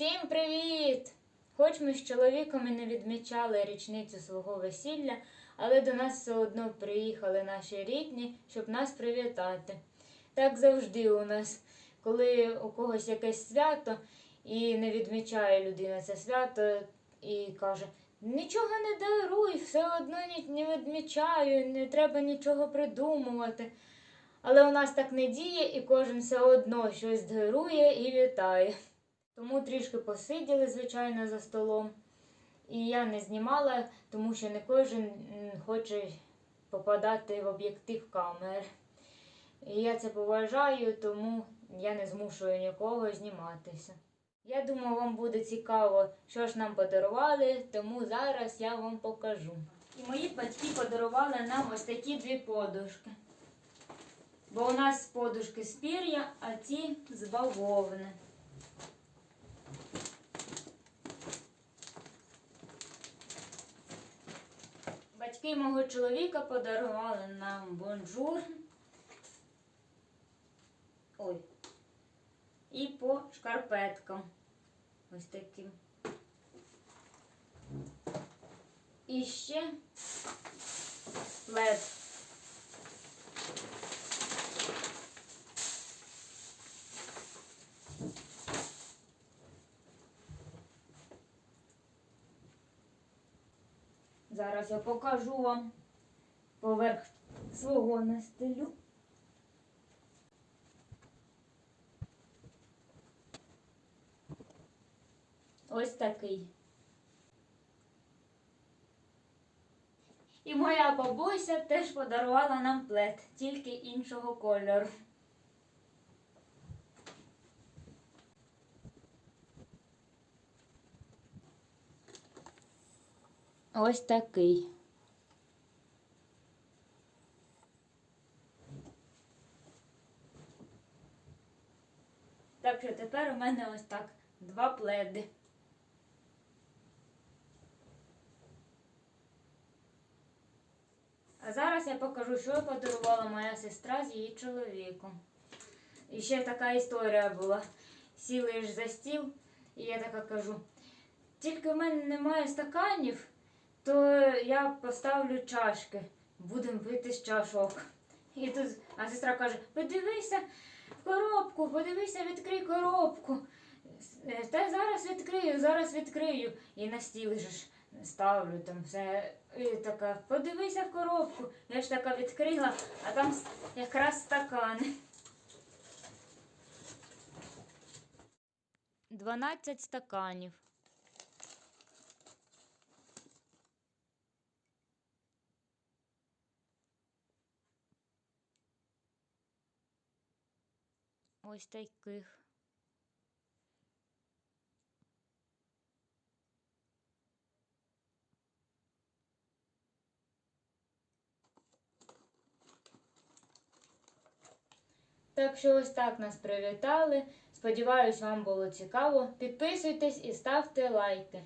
Всім привіт! Хоч ми з чоловіком і не відмічали річницю свого весілля, але до нас все одно приїхали наші рідні, щоб нас привітати. Так завжди у нас, коли у когось якесь свято і не відмічає людина це свято і каже: нічого не даруй, все одно не відмічаю, не треба нічого придумувати. Але у нас так не діє, і кожен все одно щось дарує і вітає. Тому трішки посиділи, звичайно, за столом. І я не знімала, тому що не кожен хоче попадати в об'єктив камери. І я це поважаю, тому я не змушую нікого зніматися. Я думаю, вам буде цікаво, що ж нам подарували, тому зараз я вам покажу. І мої батьки подарували нам ось такі дві подушки. Бо у нас подушки з пір'я, а ці з бавовни. Батьки мого чоловіка подарували нам бонжур. Ой. І по шкарпеткам. Ось таким. І ще плед. Зараз я покажу вам поверх свого настелю. Ось такий. І моя бабуся теж подарувала нам плед, тільки іншого кольору. Ось такий. Так що тепер у мене ось так два пледи. А зараз я покажу, що подарувала моя сестра з її чоловіком. І ще така історія була. Сіли ж за стіл, і я така кажу: тільки в мене немає стаканів, то я поставлю чашки. Будемо пити з чашок. І тут, а сестра каже: подивися в коробку, подивися, відкрий коробку. Е, Та зараз відкрию, зараз відкрию. І на стіл же ж ставлю там все. І така, подивися в коробку. Я ж така відкрила, а там якраз стакани. 12 стаканів. Ось таких. Так що ось так нас привітали. Сподіваюсь, вам було цікаво. Підписуйтесь і ставте лайки.